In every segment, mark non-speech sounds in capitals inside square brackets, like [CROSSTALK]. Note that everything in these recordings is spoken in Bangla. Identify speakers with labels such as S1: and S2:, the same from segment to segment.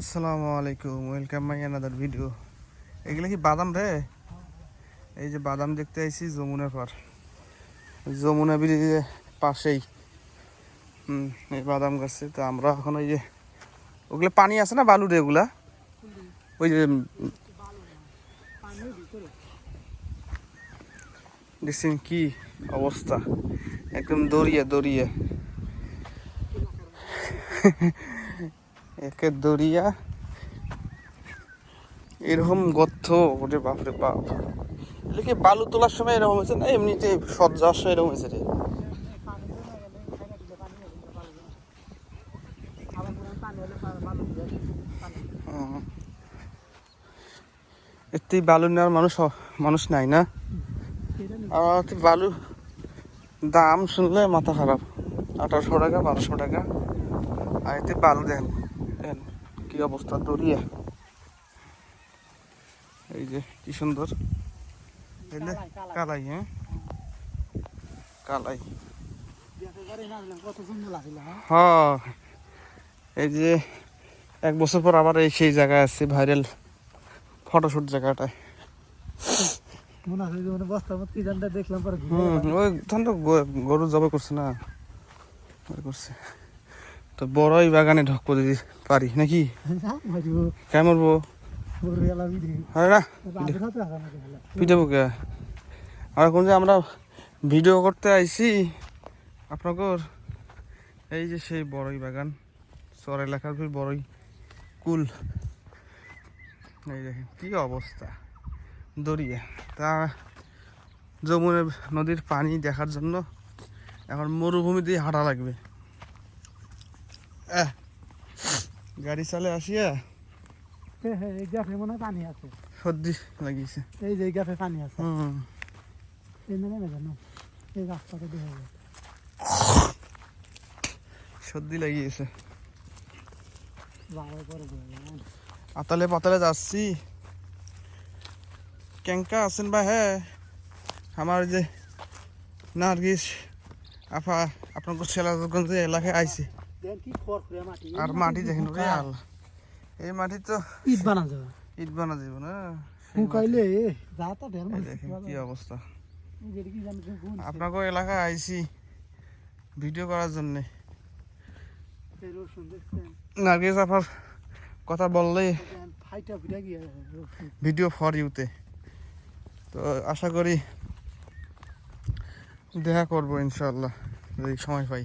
S1: আসসালামু আলাইকুম ওয়েলকাম মাই আনাদার ভিডিও এগুলো কি বাদাম রে? এই যে বাদাম দেখতে আইছি যমুনার পার যমুনা ব্রিজের পাশেই। হুম, এই বাদাম গাছে। তো আমরা এখন ওই যে, ওগুলো পানি আছে না বালু রে ওগুলা ওই যে দেখছেন কি অবস্থা। একদম দরিয়ে দরিয়ে [LAUGHS] একে দরিয়া। এরকম গর্ত, ওরে বাপরে বাপ। এগুলো কি বালু তোলার সময় এরকম হয়েছে না এমনিতে যাওয়ার সময় এরকম হয়েছে রে। এতেই বালু নেওয়ার মানুষ মানুষ নাই না? আর বালু দাম শুনলে মাথা খারাপ। আঠারোশো টাকা, বারোশো টাকা। আর এতে বালু দেন। কি অবস্থা দরিয়া এই যে কি সুন্দর? কালাই হ্যাঁ? কালাই।
S2: হ্যাঁ।
S1: হ এই যে এক বছর পর আবার এই সেই জায়গায় আছে ভাইরাল ফটোশুট জায়গাটায়।
S2: দেখলাম
S1: ওই গরু জবাই করছে না? করছে। তো বড়ই বাগানে ঢকবো যদি পারি নাকি?
S2: মারিব।
S1: কেমন বো
S2: গরু এলা
S1: না
S2: রাতের হাতে আসা নাকি হলে
S1: পিঠে বুকে? আর কোন যে আমরা ভিডিও করতে আইছি আপনাদের এই যে সেই বড়ই বাগান চর এলাকার বড়ই কুল। এই দেখেন কি অবস্থা। দরিয়া তা যমুনা নদীর পানি দেখার জন্য এখন মরুভূমি দিয়ে হাঁটা লাগবে। গাড়ি চালে আসিয়া
S2: হ্যাঁ হ্যাঁ এই গ্যাপে মনে হয় পানি আছে।
S1: সর্দি লাগিয়েছে
S2: এই যে গ্যাপে পানি আছে।
S1: হুম।
S2: এই নেমে নেবে না। এই রাস্তাটা দেখা যায়
S1: সর্দি লাগিয়েছে
S2: যাওয়ার পরে দেখা যায়
S1: আতালে পাতালে যাচ্ছি। কেঙ্কা আছেন বা হ্যাঁ আমার যে নার্গিস আফা আপনার সেলাগঞ্জ এলাকায় আইছি। আর মাটি দেখেন রে এই মাটি তো
S2: ইট বানা যাবে
S1: ইট বানা যাব না।
S2: শুকাইলে যা তা ঢের
S1: মাটি। এই
S2: মাটি
S1: দেখেন কি অবস্থা। আপনাকে এলাকায় আইছি ভিডিও করার জন্যে। নার্গিস আফার কথা বললেই ভিডিও ফর ইউতে। তো আশা করি দেখা করব ইনশাল্লাহ যদি সময় পাই।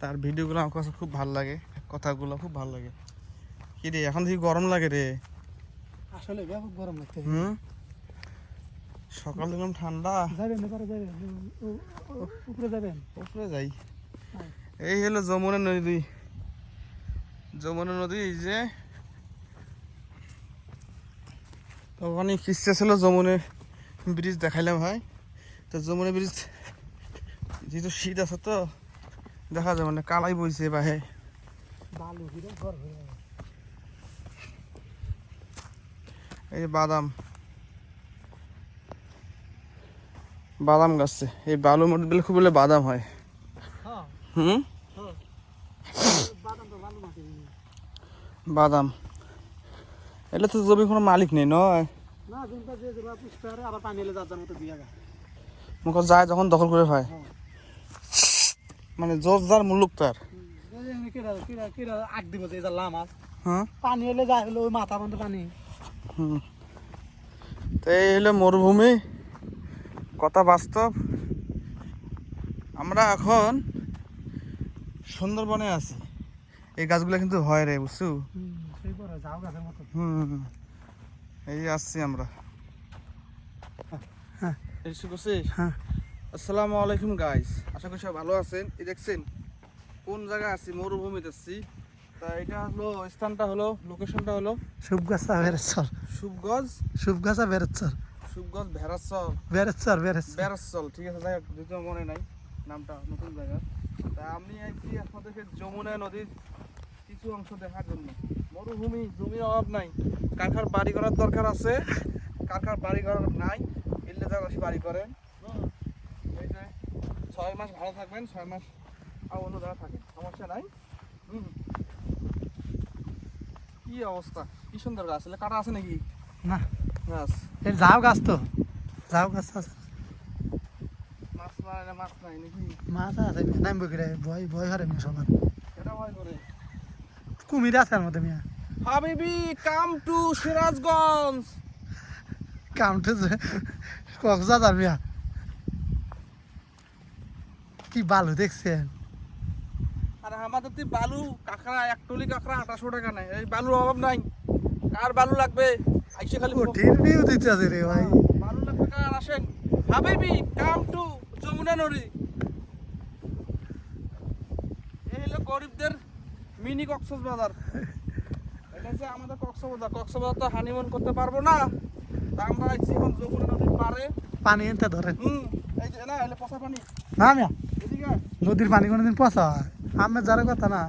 S1: তার ভিডিওগুলো আমার কাছে খুব ভালো লাগে কথাগুলো খুব ভালো লাগে। কি রে এখন দেখি গরম লাগে রে।
S2: আসলে ব্যাপক গরম লাগছে
S1: হুম? সকাল দিলাম ঠান্ডা।
S2: যাবেন এবারে যাবেন। উপরে যাবেন।
S1: উপরে যাই।
S2: হ্যাঁ।
S1: এই হলো যমুনা নদী। যমুনা নদী এই যে। তো ওখানে কিস্তে ছিল যমুনের ব্রিজ দেখাইলাম ভাই তো যমুনা ব্রিজ যেহেতু শীত আছে তো দেখা যায় মানে কালাই বইছে বাহে। এই যে বাদাম। বাদাম গাছছে এই বালু মধ্যে দিলে খুব বলে বাদাম হয়। হুম?
S2: বাদাম।
S1: এটা তো জমি কোনো মালিক নেই নয়? মুখ যায় যখন দখল করে হয়।
S2: হ্যাঁ।
S1: মানে জোর যার মুলুক তার।
S2: আগ দিব যে
S1: হ্যাঁ?
S2: পানি হলো ওই মাথা বন্ধ পানি
S1: হুম। তো এই হলো মরুভূমি কথা বাস্তব। আমরা এখন সুন্দরবনে আছি। এই গাছগুলো কিন্তু হয় রে বুঝছ?
S2: হুম
S1: এই আসছি আমরা।
S2: হ্যাঁ। হ্যাঁ।
S1: আসসালামু আলাইকুম গাইস আশা করি সব ভালো আছেন। এই দেখছেন কোন জায়গায় আছি? মরুভূমিতে আছি। তা এটা হলো স্থানটা হলো লোকেশনটা হলো?
S2: শুভগাছা বেরেচ্ছর
S1: সুবগঞ্জ
S2: শুভগাছা বেরেচ্ছর
S1: সুবগঞ্জ ভেরাসল
S2: বেরেচ্ছর বেরেচ্ছর
S1: বেরাসল ঠিক আছে যাই হোক যদিও মনে নাই নামটা নতুন জায়গা। তা আমি আইছি আপনাদেরকে যমুনা নদীর কিছু অংশ দেখার জন্য। মরুভূমি জমির অভাব নাই। কারখার বাড়ি করার দরকার আছে। কারখার বাড়ি করার নাই। এলে যারা বাড়ি করেন। ছয় মাস ভালো থাকবেন ছয় মাস আর অন্য জায়গায় থাকে সমস্যা নাই। হুম। কি অবস্থা? কি সুন্দর গাছ এলে কাটা আছে নাকি?
S2: না।
S1: গাছ।
S2: যাও গাছ তো। যাও গাছ আছে।
S1: মাছ নাই মাছ নাই নাকি?
S2: মাছ আছে নামবো কিরে ভয় ভয় হারে মিয়া সবার।
S1: এটা ভয় করে।
S2: কুমির আছে আর মধ্যে মিয়া।
S1: হাবিবি কাম টু সিরাজগঞ্জ।
S2: কামতে যে কক্সবাজার মিয়া। কি ভালো দেখছেন?
S1: আর আমাদের তো বালু কাঁকড়া এক টলি কাঁকড়া আঠাশো টাকা নাই এই বালুর অভাব নাই। কার বালু লাগবে? আইসে খালি
S2: কঠিন ভিউ দিতে আছে রে ভাই।
S1: বালু লাগবে কার? আসেন। হাবিবি কাম টু যমুনা নদী। এই হলো গরিবদের মিনি কক্সবাজার। এটা হচ্ছে আমাদের কক্সবাজার। কক্সবাজার তো হানিমুন করতে পারব না। আমরা আইছি এখন যমুনা নদীর পারে
S2: পানি এনতে ধরেন।
S1: হুম এই যে না এলে পচা পানি।
S2: না
S1: এদিকে
S2: নদীর পানি কোনোদিন পচা হয়? আমি যারা কথা না?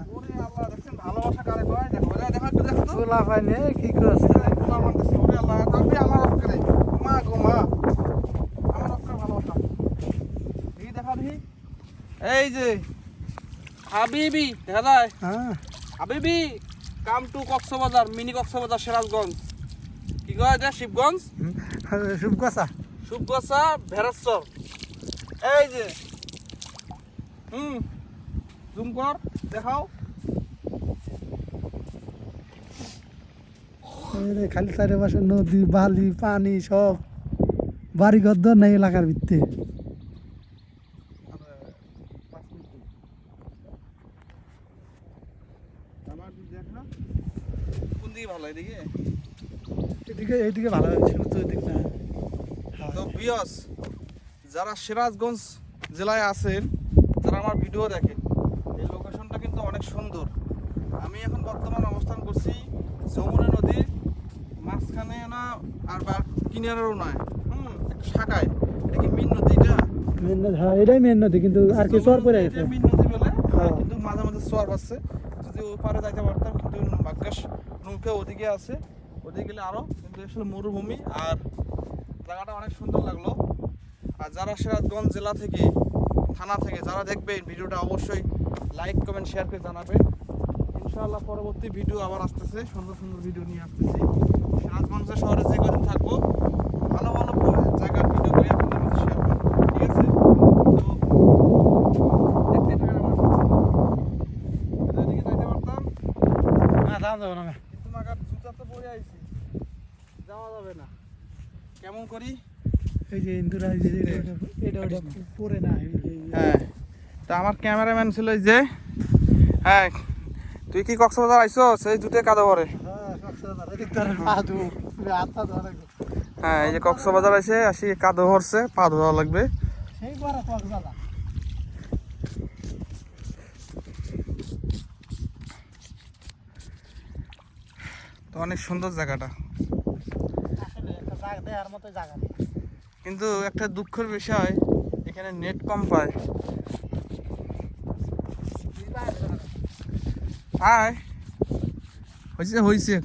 S2: পানি কি করছে?
S1: আমার আমার। এই যে হাবিবি দেখা যায়?
S2: হ্যাঁ।
S1: হাবিবি come to Cox's Bazar mini Cox's Bazar Sirajganj. কি কয় এটা? শিবগঞ্জ?
S2: শুভ কথা
S1: সুবগছা ভেরাসর এই যে হুম জুম কর দেখাও।
S2: খালি চারিপাশে নদী বালি পানি সব। বাড়ি ঘর দর নাই এলাকার ভিত্তি।
S1: এদিকে?
S2: এইদিকে ভালো না।
S1: তো বিয়স যারা সিরাজগঞ্জ জেলায় আছেন ভিডিও দেখে। এই লোকেশনটা কিন্তু অনেক সুন্দর। আমি এখন বর্তমান অবস্থান করছি যমুনা নদীর মাঝখানে না আর বা কিনারেও নয় হুম শাখায়। এটা কি মিন নদী এটা?
S2: মেন নদী হ্যাঁ এটাই মেন নদী কিন্তু আর কি চর পরে গেছে।
S1: মিন নদী বলে
S2: হ্যাঁ।
S1: কিন্তু মাঝে মাঝে সোয়ার আছে। যদি ওই পারে যাইতে পারতাম কিন্তু ভাগ্যাস নৌকা ওদিকে আছে। ওদিকে গেলে আরও কিন্তু আসলে মরুভূমি। আর জায়গাটা অনেক সুন্দর লাগল। আর যারা সিরাজগঞ্জ জেলা থেকে থানা থেকে যারা দেখবেন ভিডিওটা অবশ্যই লাইক কমেন্ট শেয়ার করে জানাবেন ইনশাআল্লাহ পরবর্তী ভিডিও আবার আসতেছে সুন্দর সুন্দর ভিডিও নিয়ে আসতেছি। সিরাজগঞ্জ শহরে যে কদিন থাকব ভালো ভালো জায়গার ভিডিও করে আপনাদের মধ্যে শেয়ার করব ঠিক আছে? কেমন করি?
S2: এই যে ইন্দুরা পরে না
S1: হ্যাঁ। তা আমার ক্যামেরাম্যান ছিল যে হ্যাঁ তুই কি কক্সবাজার আইছো সেই জুতে কাদা পরে।
S2: হ্যাঁ।
S1: হ্যাঁ এই যে কক্সবাজার আইসে আসি কাদো ভরছে পা ধোয়া লাগবে। তো অনেক সুন্দর জায়গাটা।
S2: আসলে একটা জায়গা মতো জায়গা
S1: কিন্তু একটা দুঃখের বিষয় এখানে নেট কম পায়। আয়। হয়েছে হয়েছে।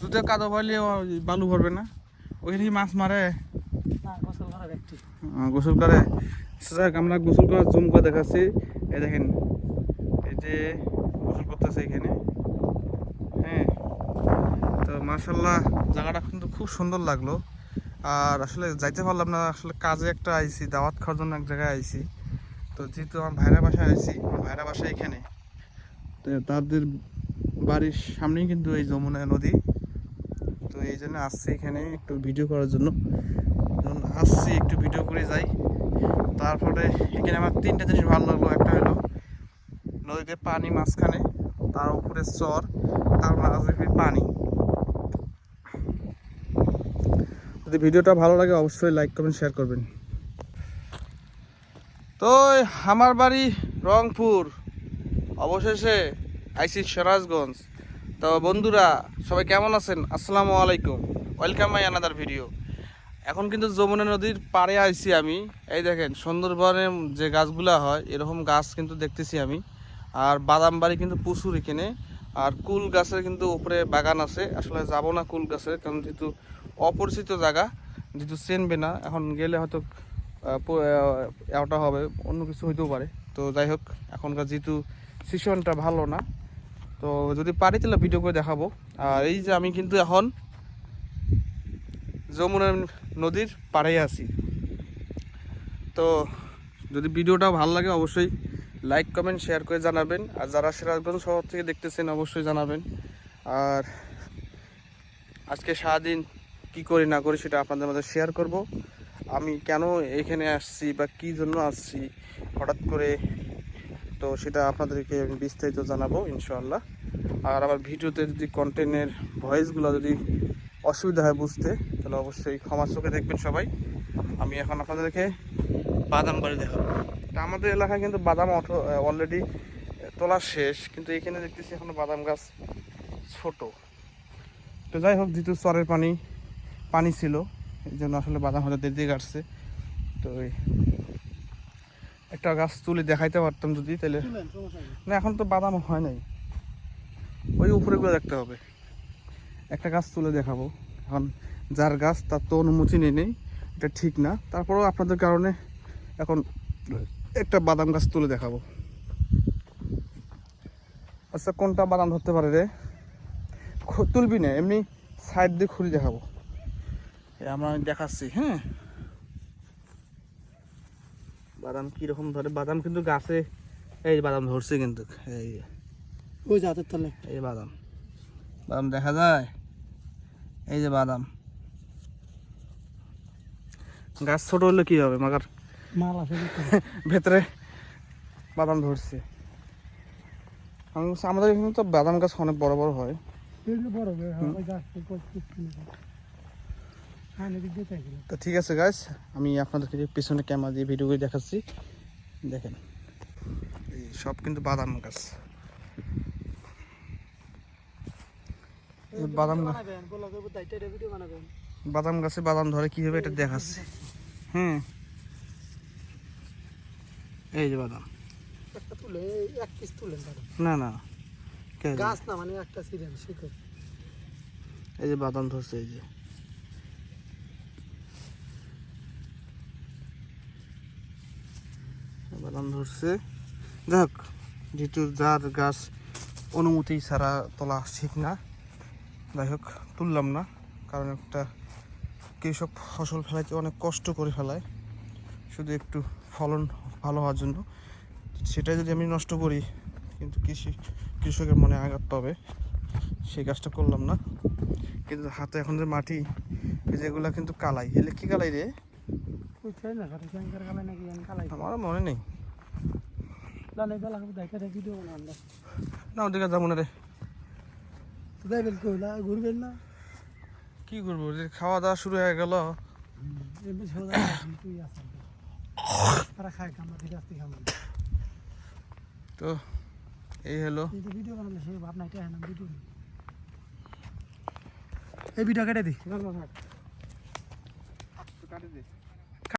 S1: জুতে কাদো পাইলে বালু ভরবে না। ওইখানে মাছ মারে।
S2: গোসল করে।
S1: যাক আমরা গোসল করার জুম করে দেখাচ্ছি। এই দেখেন, এই যে গোসল করতেছে এখানে। হ্যাঁ। তো মার্শাল্লাহ জায়গাটা কিন্তু খুব সুন্দর লাগল। আর আসলে যাইতে পারলাম না, আসলে কাজে একটা আইছি, দাওয়াত খাওয়ার জন্য এক জায়গায় আইছি। তো যেহেতু আমার ভাইরা বাসায় আইছি, আমার ভাইরা বাসা এখানে। তো তাদের বাড়ির সামনেই কিন্তু এই যমুনা নদী। তো এই জন্য আসছি এখানে একটু ভিডিও করার জন্য। আসছি, একটু ভিডিও করে যাই। তারপরে এখানে আমার তিনটা জিনিস ভালো লাগল। একটা হলো নদীতে পানি মাঝখানে, তার উপরে চর, তার মাঝে পানি। যদি ভিডিওটা ভালো লাগে, অবশ্যই লাইক করবেন শেয়ার করবেন। তো আমার বাড়ি রংপুর। অবশেষে আইসি সিরাজগঞ্জ। তো বন্ধুরা, সবাই কেমন আছেন? আসসালামু আলাইকুম। ওয়েলকাম মাই আনাদার ভিডিও এখন কিন্তু যমুনা নদীর পাড়ে আইছি আমি। এই দেখেন, সুন্দরবনে যে গাছগুলা হয়, এরকম গাছ কিন্তু দেখতেছি আমি। আর বাদাম বাড়ি কিন্তু প্রচুর এখানে। আর কুল গাছের কিন্তু উপরে বাগান আছে। আসলে যাব না কুল গাছের, কারণ যেহেতু অপরিচিত জায়গা, যেহেতু চেনবে না, এখন গেলে হয়তো ওটা হবে, অন্য কিছু হইতেও পারে। তো যাই হোক, এখনকার যেহেতু সিচুয়েশনটা ভালো না, তো যদি পারি তাহলে ভিডিও করে দেখাবো। আর এই যে আমি কিন্তু এখন যমুনা নদীর পাড়ে আছি। তো যদি ভিডিওটা ভালো লাগে অবশ্যই লাইক কমেন্ট শেয়ার করে জানাবেন। আর যারা সিরাজগঞ্জ শহর থেকে দেখতেছেন, অবশ্যই জানাবেন। আর আজকে সারাদিন কি করি না করি সেটা আপনাদের মধ্যে শেয়ার করব। আমি কেন এখানে আসছি বা কি জন্য আসছি হঠাৎ করে, তো সেটা আপনাদেরকে আমি বিস্তারিত জানাব ইনশাআল্লাহ। আর আমার ভিডিওতে যদি কন্টেন্টের ভয়েসগুলো যদি অসুবিধা হয় বুঝতে, তাহলে অবশ্যই ক্ষমা চোখে দেখবেন সবাই। আমি এখন আপনাদেরকে বাদাম বাড়ি দেখাবো। তা আমাদের এলাকায় কিন্তু বাদাম অটো অলরেডি তোলা শেষ, কিন্তু এখানে দেখতেছি এখনও বাদাম গাছ ছোট। তো যাই হোক, যেহেতু চরের পানি পানি ছিল এই জন্য আসলে বাদাম হয়তো দেরি দিয়ে কাটছে। তো একটা গাছ তুলে দেখাইতে পারতাম যদি তাহলে না এখন তো বাদাম হয় নাই। ওই উপরেগুলো দেখতে হবে। একটা গাছ তুলে দেখাবো। এখন যার গাছ তার তো অনুমতি নেই নেই। এটা ঠিক না। তারপরেও আপনাদের কারণে এখন একটা বাদাম গাছ তুলে দেখাবো। আচ্ছা কোনটা বাদাম ধরতে পারে রে? তুলবি না এমনি সাইড দিয়ে খুলে দেখাবো। আমরা আমি দেখাচ্ছি হ্যাঁ বাদাম কীরকম ধরে? বাদাম কিন্তু গাছে এই বাদাম ধরছে কিন্তু এই
S2: ওই জাতের তলে।
S1: এই বাদাম। বাদাম দেখা যায়? এই যে বাদাম। গাছ ছোট হলে কি হবে মাগার?
S2: মাল আছে
S1: ভেতরে বাদাম ধরছে। আমাদের এখানে তো বাদাম গাছ অনেক বড় বড় হয়।
S2: বড়
S1: তো ঠিক আছে গাছ আমি আপনাদেরকে পিছনে ক্যামেরা দিয়ে ভিডিও করে দেখাচ্ছি দেখেন। এই সব কিন্তু বাদাম গাছ। এই বাদাম। বাদাম গাছে বাদাম ধরে কীভাবে এটা দেখাচ্ছে? হ্যাঁ এই যে বাদাম। না না।
S2: গাছ না মানে একটা
S1: এই যে বাদাম ধরছে এই যে। বাদাম ধরছে। যাক যেহেতু যার গাছ অনুমতি ছাড়া তোলা ঠিক না যাই হোক তুললাম না কারণ একটা কৃষক ফসল ফেলাইতে অনেক কষ্ট করে ফেলায় শুধু একটু ফলন ভালো হওয়ার জন্য। সেটাই যদি আমি নষ্ট করি কিন্তু কৃষি কৃষকের মনে আঘাত পাবে সেই কাজটা করলাম না। কিন্তু হাতে এখন যে মাটি যেগুলা কিন্তু কালাই। এলে কি কালাই রে? আমার মনে নেই
S2: জানে বেলা হবে দায়িত্ব এটা ভিডিও বানাবেন না
S1: না ওদিকে যাব না রে।
S2: যাইবেন কই না ঘুরবেন না?
S1: কি করব যে খাওয়া দাওয়া শুরু হয়ে গেল। তো এই হলো।
S2: এই ভিডিও হ্যাঁ ভিডিও এই কেটে দি।
S1: কাটি দে।